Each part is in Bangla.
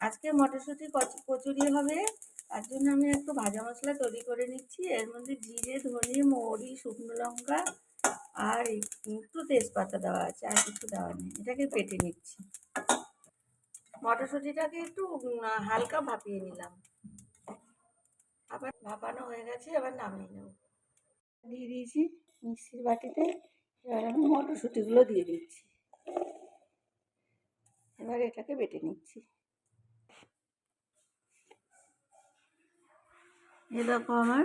আজকে মটরশুঁটি কচ- কচুরি হবে। তার জন্য আমি একটু ভাজা মশলা তৈরি করে নিচ্ছি। এর মধ্যে জিরে, ধনে, মৌরি, শুকনো লঙ্কা আর একটু তেজপাতা দেওয়া আছে। আর কিছু দেওয়া নেই। এটাকে পেটে নিচ্ছি। মটরশুঁটিটাকে একটু হালকা ভাপিয়ে নিলাম। আবার ভাপানো হয়ে গেছে, এবার নামিয়ে নেব। দিয়ে দিয়েছি মিক্সির বাটিতে। এবার আমি মটরশুঁটিগুলো দিয়ে দিচ্ছি। এবার এটাকে বেটে নিচ্ছি। এ দেখো আমার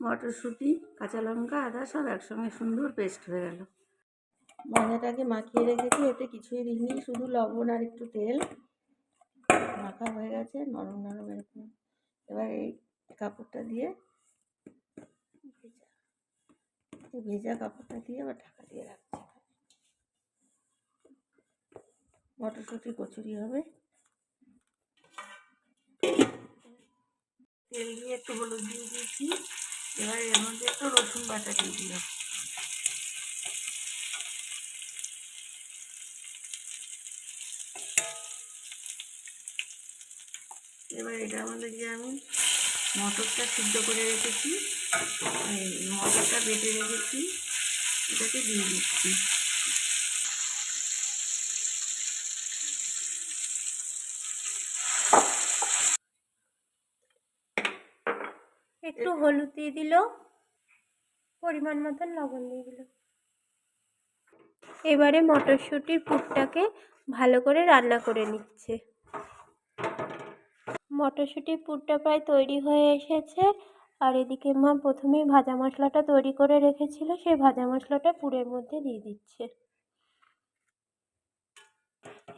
মটরশুঁটি, কাঁচা লঙ্কা, আদা সব একসঙ্গে সুন্দর পেস্ট হয়ে গেল। ময়দাটাকে মাখিয়ে রেখেছি, এতে কিছুই দিইনি, শুধু লবণ আর একটু তেল। মাখা হয়ে গেছে, নরম নরম এরকম। এবার এই কাপড়টা দিয়ে ভেজা এই ভেজা কাপড়টা দিয়ে আবার ঢাকা দিয়ে রাখছি। মটরশুঁটি কচুরি হবে। তেল দিয়ে একটু হলুদ দিয়ে দিয়েছি। এবার এর মধ্যে একটু রসুন বাটা দিয়ে দিলাম। এবার এটার মধ্যে যে আমি মটরটা সিদ্ধ করে রেখেছি মটরটা বেটে রেখেছি, এটাকে দিয়ে দিচ্ছি। একটু হলুদ দিয়ে দিল পরিমাণ মতন লবণ দিয়ে দিল। এবারে মটরশুঁটির পুরটাকে ভালো করে রান্না করে নিচ্ছে। মটরশুঁটির পুরটা প্রায় তৈরি হয়ে এসেছে আর এদিকে মা প্রথমেই ভাজা মশলাটা তৈরি করে রেখেছিল সেই ভাজা মশলাটা পুরের মধ্যে দিয়ে দিচ্ছে।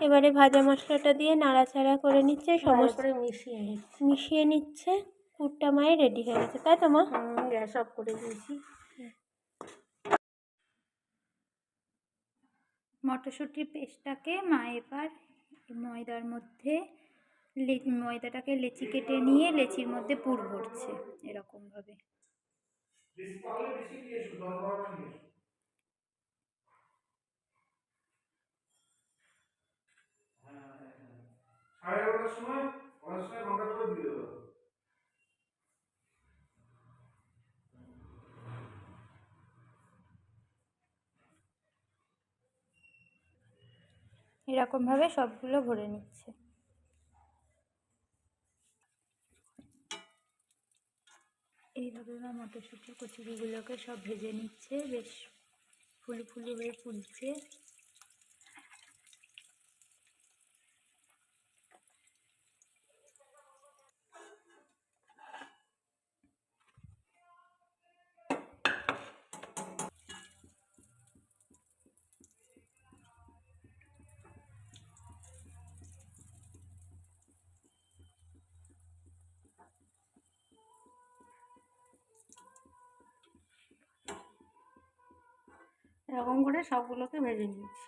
এবারে ভাজা মশলাটা দিয়ে নাড়াচাড়া করে নিচ্ছে সমস্ত মিশিয়ে নিচ্ছি। মিশিয়ে নিচ্ছে। পুরটা মায়ের রেডি হয়ে গেছে তাই তো মা? গ্যাস অফ করে দিয়েছি। মটরশুঁটির পেস্টটাকে মা এবার ময়দার মধ্যে লে- ময়দাটাকে লেচি কেটে নিয়ে লেচির মধ্যে পুর ভরছে এরকমভাবে। সাড়ে এগারোটার সময় অনেক সময় ঘণ্টা করে দিয়ে দেবো। এরকমভাবে সবগুলো ভরে নিচ্ছে। এইভাবে আমার মটরশুঁটি কচুরিগুলোকে সব ভেজে নিচ্ছে, বেশ ফুলি ফুলি হয়ে ফুলছে। এরকম করে সবগুলোকে ভেজে নিয়েছি